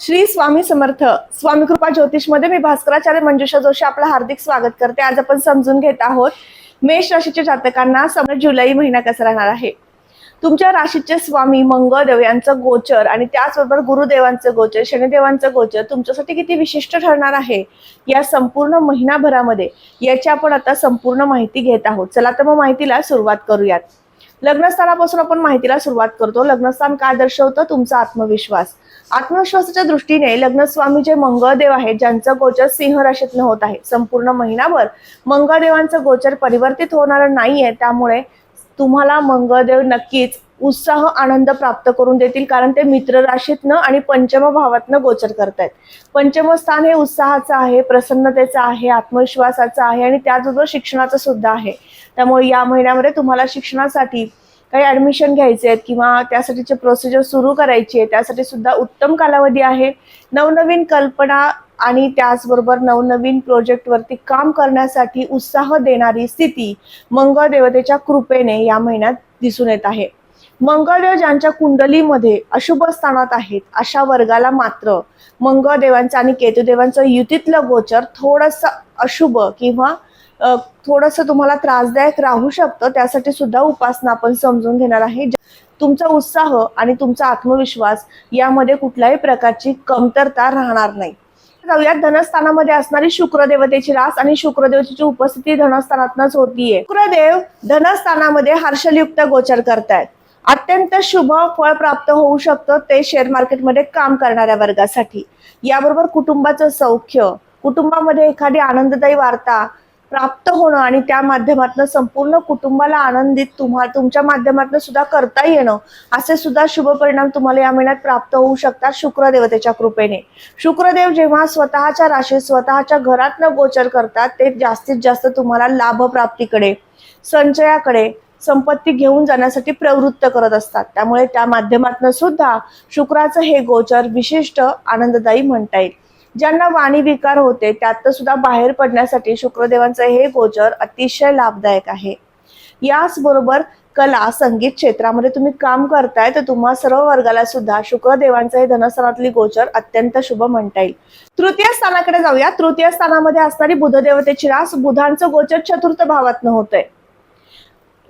श्री स्वामी समर्थ स्वामी कृपा ज्योतिषमध्ये मी भास्कराचार्य मंजुषा जोशी आपलं हार्दिक स्वागत करते. आज आपण समजून घेत आहोत मेष राशीच्या जातकांना सम जुलै महिना कसा राहणार आहे? तुमच्या राशीचे स्वामी मंगळदेव यांचं गोचर आणि त्याचबरोबर गुरुदेवांचं गोचर शनिदेवांचं गोचर तुमच्यासाठी किती विशिष्ट ठरणार आहे? या संपूर्ण महिनाभरामध्ये याची आपण आता संपूर्ण माहिती घेत आहोत. चला तर मग माहितीला सुरुवात करूयात. लग्नस्थानापासून आपण माहितीला सुरुवात करतो. लग्नस्थान काय दर्शवतं? तुमचा आत्मविश्वास. आत्मविश्वासाच्या दृष्टीने लग्नस्वामी जे मंगळदेव आहेत ज्यांचं गोचर सिंह राशीतनं होत आहे संपूर्ण महिनाभर मंगळदेवांचं गोचर परिवर्तित होणार नाहीये. त्यामुळे तुम्हाला मंगळदेव नक्कीच उत्साह आनंद प्राप्त करून देतील कारण ते मित्र राशीतनं आणि पंचम भावातनं गोचर करतायत. पंचम स्थान हे उत्साहाचं आहे प्रसन्नतेचं आहे आत्मविश्वासाचं आहे आणि त्याचबरोबर शिक्षणाचं सुद्धा आहे. त्यामुळे या महिन्यामध्ये तुम्हाला शिक्षणासाठी काही ॲडमिशन घ्यायचे आहेत किंवा त्यासाठीचे प्रोसिजर सुरू करायची आहे त्यासाठी सुद्धा उत्तम कालावधी आहे. नवनवीन कल्पना आणि त्याचबरोबर नवनवीन प्रोजेक्टवरती काम करण्यासाठी उत्साह देणारी स्थिती मंगळ देवतेच्या कृपेने या महिन्यात दिसून येत आहे. मंगळदेव ज्यांच्या कुंडलीमध्ये अशुभ स्थानात आहेत अशा वर्गाला मात्र मंगळदेवांचं आणि केतुदेवांचं युतीतलं गोचर थोडंसं अशुभ किंवा थोडंसं तुम्हाला त्रासदायक राहू शकतं त्यासाठी सुद्धा उपासना आपण समजून घेणार आहे. तुमचा उत्साह आणि तुमचा आत्मविश्वास यामध्ये कुठल्याही प्रकारची कमतरता राहणार नाही. जाऊया धनस्थानामध्ये असणारी शुक्रदेवतेची रास आणि शुक्रदेवतेची उपस्थिती धनस्थानातनच होतीये. शुक्रदेव धनस्थानामध्ये हर्षलयुक्त गोचर करतायत. अत्यंत शुभ फळ प्राप्त होऊ शकतं ते शेअर मार्केटमध्ये काम करणाऱ्या वर्गासाठी. याबरोबर कुटुंबाचं सौख्य कुटुंबामध्ये एखादी आनंददायी वार्ता प्राप्त होणं आणि त्या माध्यमातून संपूर्ण कुटुंबाला आनंदित तुम्हा तुमच्या माध्यमातून सुद्धा करता येणं असे सुद्धा शुभ परिणाम तुम्हाला या महिन्यात प्राप्त होऊ शकतात. शुक्रदेवतेच्या कृपेने. शुक्रदेव जेव्हा स्वतःच्या राशीत स्वतःच्या घरातनं गोचर करतात ते जास्तीत जास्त तुम्हाला लाभप्राप्तीकडे संचयाकडे संपत्ती घेऊन जाण्यासाठी प्रवृत्त करत असतात. त्यामुळे त्या माध्यमातून सुद्धा शुक्राचं हे गोचर विशिष्ट आनंददायी म्हणता येईल. ज्यांना वाणी विकार होते त्यात सुद्धा बाहेर पडण्यासाठी शुक्रदेवांचं हे गोचर अतिशय लाभदायक आहे. याचबरोबर कला संगीत क्षेत्रामध्ये तुम्ही काम करताय तर तुम्हा सर्व वर्गाला सुद्धा शुक्रदेवांचं हे धनस्थानातली गोचर अत्यंत शुभ म्हणता येईल. तृतीय स्थानाकडे जाऊया. तृतीय स्थानामध्ये असणारी बुधदेवतेची रास बुधांचं गोचर चतुर्थ भावातनं होतंय.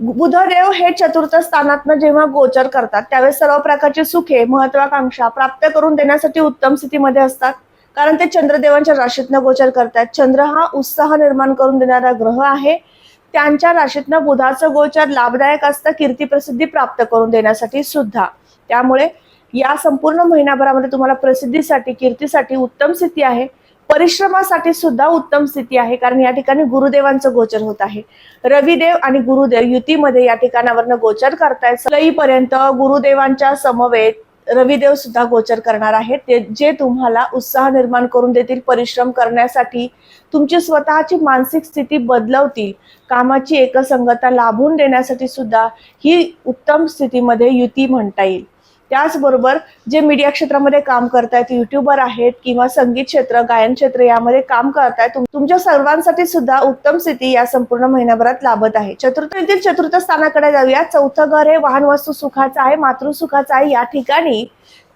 बुधदेव हे चतुर्थ स्थानातनं जेव्हा गोचर करतात त्यावेळेस सर्व प्रकारची सुखे महत्वाकांक्षा प्राप्त करून देण्यासाठी उत्तम स्थितीमध्ये असतात. कारण ते चंद्रदेवांच्या राशीतनं गोचर करतात चंद्र हा उत्साह निर्माण करून देणारा ग्रह आहे. त्यांच्या राशीतनं बुधाचं गोचर लाभदायक असतं कीर्ती प्रसिद्धी प्राप्त करून देण्यासाठी सुद्धा. त्यामुळे या संपूर्ण महिनाभरामध्ये तुम्हाला प्रसिद्धीसाठी कीर्तीसाठी उत्तम स्थिती आहे. परिश्रमासाठी सुद्धा उत्तम स्थिती आहे कारण या ठिकाणी गुरुदेवांचं गोचर होत आहे. रविदेव आणि गुरुदेव युतीमध्ये या ठिकाणावरनं गोचर करतायत. लईपर्यंत गुरुदेवांच्या समवेत रविदेव सुद्धा गोचर करणार आहेत. ते जे तुम्हाला उत्साह निर्माण करून देतील परिश्रम करण्यासाठी तुमची स्वतःची मानसिक स्थिती बदलवतील कामाची एकसंगता लाभून देण्यासाठी सुद्धा ही उत्तम स्थितीमध्ये युती म्हणता येईल. त्याचबरोबर जे मीडिया क्षेत्रामध्ये काम करतायत युट्यूबर आहेत किंवा संगीत क्षेत्र गायन क्षेत्र यामध्ये काम करतायत तुमच्या सर्वांसाठी सुद्धा उत्तम स्थिती या संपूर्ण महिन्याभरात लाभत आहे. चतुर्थ येथील चतुर्थ स्थानाकडे जाऊया. चौथं घर हे वाहन वस्तू सुखाचं आहे मातृसुखाचं आहे. या ठिकाणी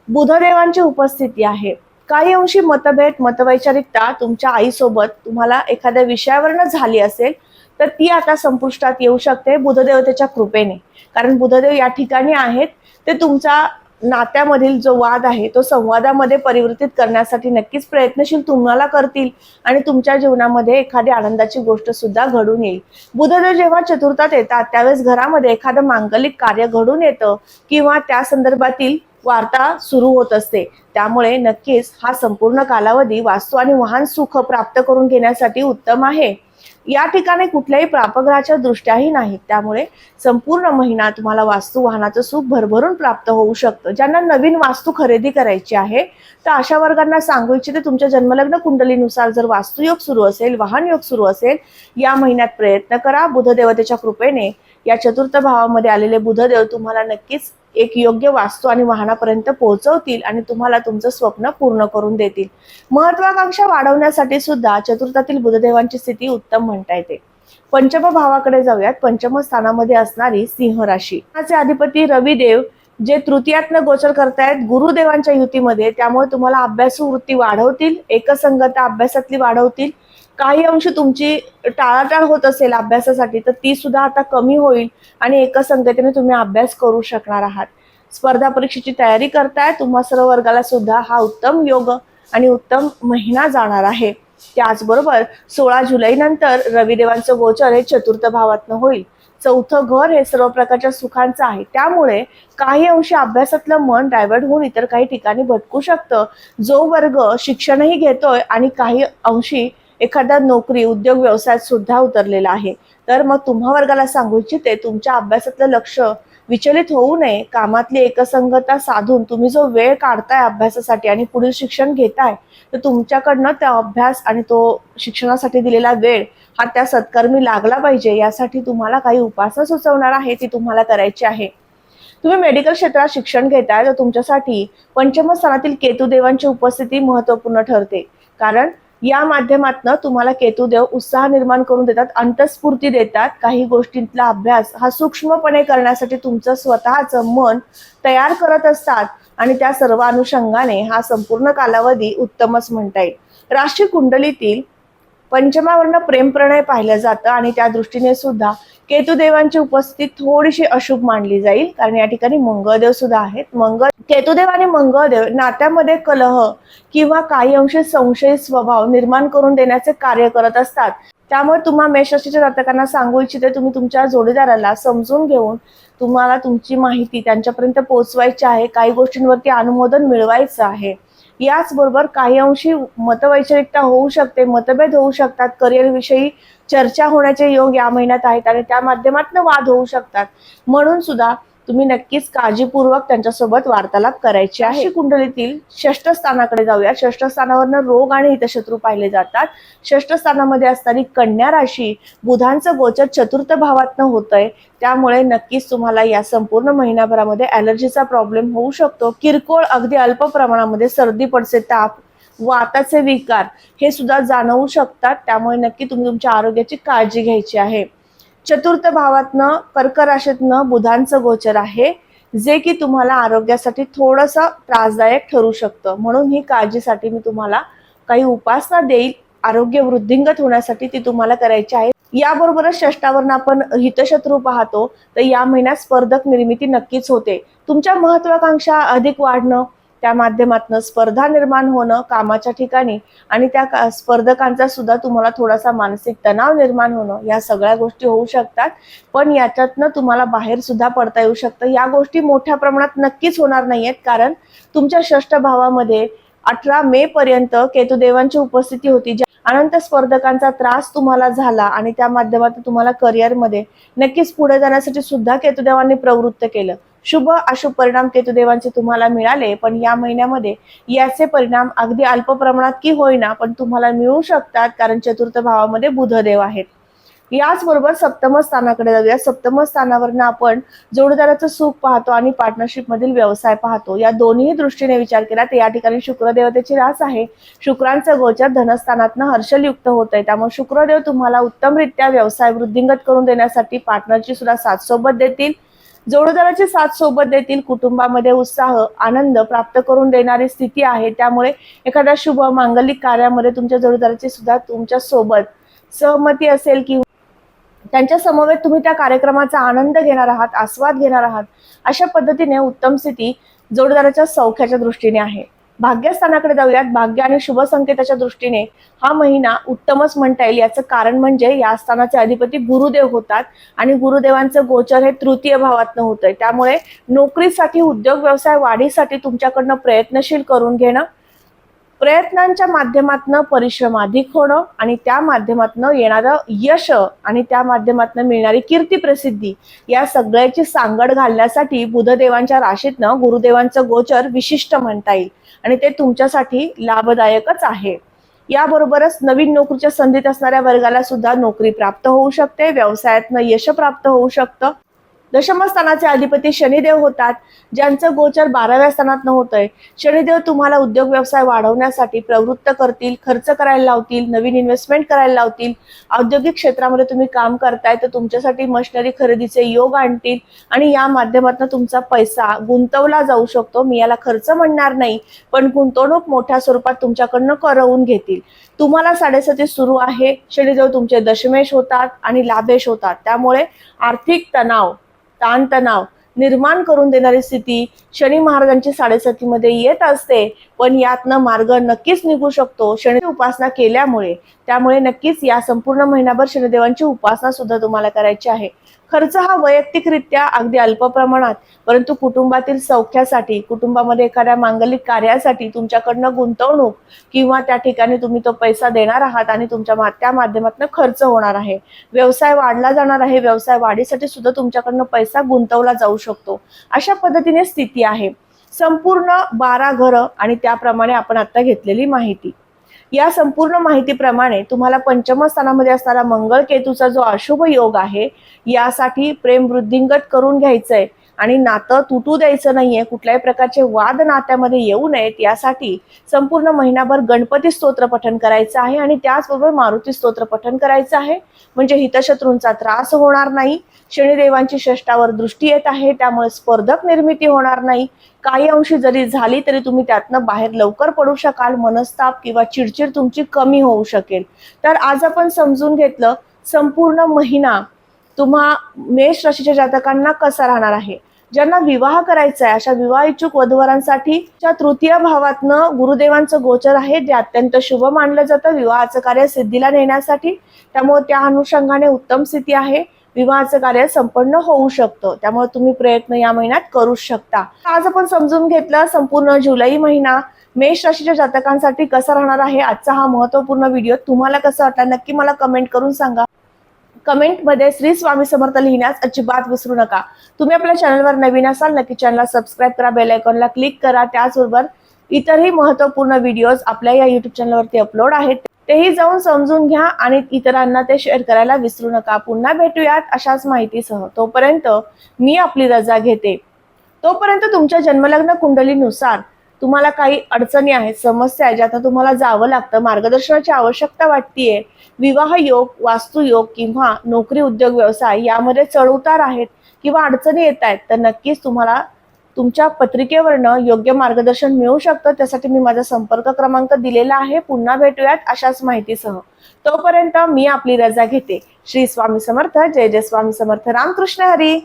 बुधदेवांची उपस्थिती आहे. काही अंशी मतभेद मतवैचारिकता तुमच्या आईसोबत तुम्हाला एखाद्या विषयावरनं झाली असेल तर ती आता संपुष्टात येऊ शकते बुधदेवतेच्या कृपेने. कारण बुधदेव या ठिकाणी आहेत. ते तुमचा नात्यामधील जो वाद आहे तो संवादामध्ये परिवर्तित करण्यासाठी नक्कीच प्रयत्नशील तुम्हाला करतील आणि तुमच्या जीवनामध्ये एखादी आनंदाची गोष्ट सुद्धा घडून येईल. बुधदेव जेव्हा चतुर्थात येतात त्यावेळेस घरामध्ये एखादं मांगलिक कार्य घडून येतं किंवा त्या संदर्भातील वार्ता सुरू होत असते. त्यामुळे नक्कीच हा संपूर्ण कालावधी वास्तू आणि वाहन सुख प्राप्त करून घेण्यासाठी उत्तम आहे. या ठिकाणी कुठल्याही प्रापग्रहाच्या दृष्ट्याही नाहीत त्यामुळे संपूर्ण महिना तुम्हाला वास्तू वाहनाचं सुख भरभरून प्राप्त होऊ शकतं. ज्यांना नवीन वास्तू खरेदी करायची आहे तर अशा वर्गांना सांगू इच्छिते तुमच्या जन्मलग्न कुंडलीनुसार जर वास्तुयोग सुरू असेल वाहन योग सुरू असेल या महिन्यात प्रयत्न करा. बुधदेवतेच्या कृपेने या चतुर्थ भावामध्ये आलेले बुधदेव तुम्हाला नक्कीच एक योग्य वास्तू आणि वाहनापर्यंत पोहोचवतील आणि तुम्हाला तुमचं स्वप्न पूर्ण करून देतील. महत्वाकांक्षा वाढवण्यासाठी सुद्धा चतुर्थातील बुधदेवांची स्थिती उत्तम म्हणता येते. पंचम भावाकडे जाऊयात. पंचम स्थानामध्ये असणारी सिंह राशी. अधिपती रविदेव जे तृतीयात्न गोचर करतायत गुरुदेवांच्या युतीमध्ये त्यामुळे तुम्हाला अभ्यासू वृत्ती वाढवतील एकसंगता अभ्यासातली वाढवतील काही अंश तुमची टाळाटाळ होत असेल अभ्यासासाठी तर ती सुद्धा आता कमी होईल आणि एका संगतीने तुम्ही अभ्यास करू शकणार आहात. स्पर्धा परीक्षेची तयारी करताय तुम्हा सर्व वर्गाला सुद्धा हा उत्तम योग आणि उत्तम महिना जाणार आहे. त्याचबरोबर सोळा जुलै नंतर रविदेवांचं गोचर हे चतुर्थ भावातनं होईल. चौथं घर हे सर्व प्रकारच्या सुखांचं आहे. त्यामुळे काही अंशी अभ्यासातलं मन डायव्हर्ट होऊन इतर काही ठिकाणी भटकू शकतं. जो वर्ग शिक्षणही घेतोय आणि काही अंशी एखादा नोकरी उद्योग व्यवसायात सुद्धा उतरलेला आहे. तर मग तुम्हा वर्गाला सांगू इच्छिते तुमच्या अभ्यासातलं लक्ष विचलित होऊ नये. कामातली एकसंगता साधून तुम्ही जो वेळ काढताय अभ्यासासाठी आणि पुढील शिक्षण घेताय तर तुमच्याकडनं त्या अभ्यास आणि तो शिक्षणासाठी दिलेला वेळ हा त्या सत्कर्मी लागला पाहिजे. यासाठी तुम्हाला काही उपासना सुचवणार आहे ती तुम्हाला करायची आहे. तुम्ही मेडिकल क्षेत्रात शिक्षण घेताय तर तुमच्यासाठी पंचमस्थानातील केतुदेवांची उपस्थिती महत्त्वपूर्ण ठरते. कारण या माध्यमातनं तुम्हाला केतुदेव उत्साह निर्माण करून देतात अंतस्फूर्ती देतात काही गोष्टींतला अभ्यास हा सूक्ष्मपणे करण्यासाठी तुमचं स्वतःचं मन तयार करत असतात आणि त्या सर्व अनुषंगाने हा संपूर्ण कालावधी उत्तमच म्हणता येईल. राशी कुंडलीतील पंचमावरनं प्रेम प्रणय पाहिलं जातं आणि त्या दृष्टीने सुद्धा केतुदेवांची उपस्थिती थोडीशी अशुभ मानली जाईल. कारण या ठिकाणी मंगळदेव सुद्धा आहेत. मंगळ केतुदेव आणि मंगळदेव नात्यामध्ये कलह किंवा काही अंशी संशयी स्वभाव निर्माण करून देण्याचे कार्य करत असतात. त्यामुळे तुम्हा मेषराशीच्या जातकांना सांगू इच्छिते तुम्ही तुमच्या जोडीदाराला समजून घेऊन तुम्हाला तुमची माहिती त्यांच्यापर्यंत पोहोचवायची आहे. काही गोष्टींवरती अनुमोदन मिळवायचं आहे. याचबरोबर काही अंशी मतवैचारिकता होऊ शकते मतभेद होऊ शकतात करिअरविषयी चर्चा होण्याचे योग या महिन्यात आहेत आणि त्या माध्यमातून वाद होऊ शकतात. म्हणून सुद्धा तुम्ही नक्कीच काळजीपूर्वक त्यांच्यासोबत वार्तालाप करायची आहे. कुंडलीतील षष्ठ स्थानाकडे जाऊया. षष्ठ स्थानावरनं रोग आणि हितशत्रू पाहिले जातात. षष्ठ स्थानामध्ये असणारी कन्या राशी बुधांचं गोचर चतुर्थ भावातनं होतंय. त्यामुळे नक्कीच तुम्हाला या संपूर्ण महिन्याभरामध्ये ॲलर्जीचा प्रॉब्लेम होऊ शकतो. किरकोळ अगदी अल्प प्रमाणामध्ये सर्दी पडसे ताप वाताचे विकार हे सुद्धा जाणवू शकतात. त्यामुळे नक्की तुम्ही तुमच्या आरोग्याची काळजी घ्यायची आहे. चतुर्थ भावातनं कर्क राशीतनं बुधांचं गोचर आहे जे की तुम्हाला आरोग्यासाठी थोडंसं त्रासदायक ठरू शकतं. म्हणून ही काळजीसाठी मी तुम्हाला काही उपासना देईल. आरोग्य वृद्धिंगत होण्यासाठी ती तुम्हाला करायची आहे. याबरोबरच षष्टावरनं आपण हितशत्रू पाहतो तर या महिन्यात स्पर्धक निर्मिती नक्कीच होते. तुमच्या महत्वाकांक्षा अधिक वाढणं त्या माध्यमातून स्पर्धा निर्माण होणं कामाच्या ठिकाणी आणि त्या स्पर्धकांचा सुद्धा तुम्हाला थोडासा मानसिक तणाव निर्माण होणं या सगळ्या गोष्टी होऊ शकतात. पण याच्यातनं तुम्हाला बाहेर सुद्धा पडता येऊ शकतं. या गोष्टी मोठ्या प्रमाणात नक्कीच होणार नाहीयेत कारण तुमच्या षष्ठ भावामध्ये अठरा मे पर्यंत केतुदेवांची उपस्थिती होती. ज्या अनंत स्पर्धकांचा त्रास तुम्हाला झाला आणि त्या माध्यमातून तुम्हाला करिअरमध्ये नक्कीच पुढे जाण्यासाठी सुद्धा केतुदेवांनी प्रवृत्त केलं. शुभ अशुभ परिणाम केतुदेवांचे तुम्हाला मिळाले पण या महिन्यामध्ये याचे परिणाम अगदी अल्प प्रमाणात की होईना पण तुम्हाला मिळू शकतात कारण चतुर्थ भावामध्ये बुधदेव आहेत. याचबरोबर सप्तम स्थानाकडे जाऊया. सप्तम स्थानावरनं आपण जोडीदाराचं सुख पाहतो आणि पार्टनरशिप मधील व्यवसाय पाहतो. या दोन्ही दृष्टीने विचार केला तर या ठिकाणी शुक्रदेवतेची रास आहे. शुक्रांचं गोचर धनस्थानातनं हर्षलयुक्त होत आहे त्यामुळे शुक्रदेव तुम्हाला उत्तमरित्या व्यवसाय वृद्धिंगत करून देण्यासाठी पार्टनरची सुद्धा साथ सोबत देतील. जोडीदाराची साथ सोबत देतील कुटुंबामध्ये उत्साह आनंद प्राप्त करून देणारी स्थिती आहे. त्यामुळे एखाद्या शुभ मांगलिक कार्यामध्ये तुमच्या जोडीदाराची सुद्धा तुमच्यासोबत सहमती असेल की त्यांच्या समवेत तुम्ही त्या कार्यक्रमाचा आनंद घेणार आहात आस्वाद घेणार आहात अशा पद्धतीने उत्तम स्थिती जोडीदाराच्या सौख्याच्या दृष्टीने आहे. भाग्यस्थानाकडे जाऊयात. भाग्य आणि शुभ संकेताच्या दृष्टीने हा महिना उत्तमच म्हणता येईल. याचं कारण म्हणजे या स्थानाचे अधिपती गुरुदेव होतात आणि गुरुदेवांचं गोचर हे तृतीय भावातनं होतंय. त्यामुळे नोकरीसाठी उद्योग व्यवसाय वाढीसाठी तुमच्याकडनं प्रयत्नशील करून घेणं प्रयत्नांच्या माध्यमातनं परिश्रम अधिक होणं आणि त्या माध्यमातनं येणारं यश आणि त्या माध्यमातनं मिळणारी कीर्ती प्रसिद्धी या सगळ्याची सांगड घालण्यासाठी बुधदेवांच्या राशीतनं गुरुदेवांचं गोचर विशिष्ट म्हणता येईल. आणि ते तुमच्यासाठी लाभदायकच आहे. याबरोबरच नवीन नोकरीच्या संधीत असणाऱ्या वर्गाला सुद्धा नोकरी प्राप्त होऊ शकते व्यवसायातनं यश प्राप्त होऊ शकतं. दशमस्थानाचे अधिपती शनिदेव होतात ज्यांचं गोचर बाराव्या स्थानात नव्हतंय शनिदेव तुम्हाला उद्योग व्यवसाय वाढवण्यासाठी प्रवृत्त करतील खर्च करायला लावतील नवीन इन्व्हेस्टमेंट करायला लावतील. औद्योगिक क्षेत्रामध्ये तुम्ही काम करताय तर तुमच्यासाठी मशिनरी खरेदीचे योग आणतील आणि या माध्यमातून तुमचा पैसा गुंतवला जाऊ शकतो. मी याला खर्च म्हणणार नाही पण गुंतवणूक मोठ्या स्वरूपात तुमच्याकडनं करवून घेतील. तुम्हाला साडेसाती सुरू आहे. शनिदेव तुमचे दशमेश होतात आणि लाभेश होतात. त्यामुळे आर्थिक तणाव ताणतणाव निर्माण करून देणारी स्थिती शनी महाराजांची साडेसातीमध्ये येत असते पण यातनं मार्ग नक्कीच निघू शकतो. शनी उपासना केल्यामुळे त्यामुळे नक्कीच या संपूर्ण महिनाभर शनिदेवांची उपासना सुद्धा तुम्हाला करायची आहे. खर्च हा वैयक्तिकरित्या अगदी अल्प प्रमाणात परंतु कुटुंबातील सौख्यासाठी कुटुंबामध्ये एखाद्या मांगलिक कार्यासाठी तुमच्याकडनं गुंतवणूक किंवा त्या ठिकाणी तुम्ही तो पैसा देणार आहात आणि तुमच्या त्या माध्यमातून खर्च होणार आहे. व्यवसाय वाढला जाणार आहे व्यवसाय वाढीसाठी सुद्धा तुमच्याकडनं पैसा गुंतवला जाऊ शकतो. अशा पद्धतीने स्थिती आहे. संपूर्ण बारा घरं आणि त्याप्रमाणे आपण आता घेतलेली माहिती. या संपूर्ण माहितीप्रमाणे तुम्हाला पंचम स्थानामध्ये असणारा मंगळ केतूचा जो अशुभ योग आहे यासाठी प्रेम वृद्धिंगत करून घ्यायचंय. आणि नातं तुटू द्यायचं नाहीये कुठल्याही प्रकारचे वाद नात्यामध्ये येऊ नयेत यासाठी संपूर्ण महिनाभर गणपती स्तोत्र पठण करायचं आहे आणि त्याचबरोबर मारुती स्तोत्र पठण करायचं आहे. म्हणजे हितशत्रूंचा त्रास होणार नाही शनिदेवांची षष्टावर दृष्टी येत आहे त्यामुळे स्पर्धक निर्मिती होणार नाही. काही अंशी जरी झाली तरी तुम्ही त्यातनं बाहेर लवकर पडू शकाल मनस्ताप किंवा चिडचिड तुमची कमी होऊ शकेल. तर आज आपण समजून घेतलं संपूर्ण महिना तुम्हा मेष राशीच्या जातकांना कसा राहणार आहे? ज्यांना विवाह करायचा आहे अशा विवाह इच्छुक वधूवरांसाठीच्या तृतीय भावातनं गुरुदेवांचं गोचर आहे. जे अत्यंत शुभ मानलं जातं. विवाहाचं कार्य सिद्धीला नेण्यासाठी. त्यामुळे त्या अनुषंगाने उत्तम स्थिती आहे. विवाहाचं कार्य संपन्न होऊ शकतं. त्यामुळे तुम्ही प्रयत्न या महिन्यात करू शकता. आज आपण समजून घेतलं संपूर्ण जुलै महिना. मेष राशीच्या जातकांसाठी कसा राहणार आहे? आजचा हा महत्त्वपूर्ण व्हिडिओ तुम्हाला कसा वाटला? नक्की मला कमेंट करून सांगा. कमेंटमध्ये श्री स्वामी समर्थ लिहिण्यास अजिबात विसरू नका. तुम्ही आपल्या चॅनलवर नवीन असाल नक्की चॅनलला सबस्क्राईब करा बेल आयकॉनला क्लिक करा. त्याचबरोबर इतरही महत्त्वपूर्ण व्हिडिओज आपल्या या युट्यूब चॅनलवरती अपलोड आहेत. तेही जाऊन समजून घ्या आणि इतरांना ते शेअर करायला विसरू नका. पुन्हा भेटूयात अशाच माहितीसह. तोपर्यंत मी आपली रजा घेते. तोपर्यंत तुमच्या जन्मलग्न कुंडलीनुसार तुम्हाला काही अडचणी आहेत समस्या आहेत ज्यात तुम्हाला जावं लागतं मार्गदर्शनाची आवश्यकता वाटतीये विवाह योग वास्तुयोग किंवा नोकरी उद्योग व्यवसाय यामध्ये चढउतार आहेत किंवा अडचणी येत आहेत तर नक्कीच तुम्हाला तुमच्या पत्रिकेवरनं योग्य मार्गदर्शन मिळू शकतं. त्यासाठी मी माझा संपर्क क्रमांक दिलेला आहे. पुन्हा भेटूयात अशाच माहितीसह. तोपर्यंत मी आपली रजा घेते. श्री स्वामी समर्थ. जय जय स्वामी समर्थ. रामकृष्ण हरी.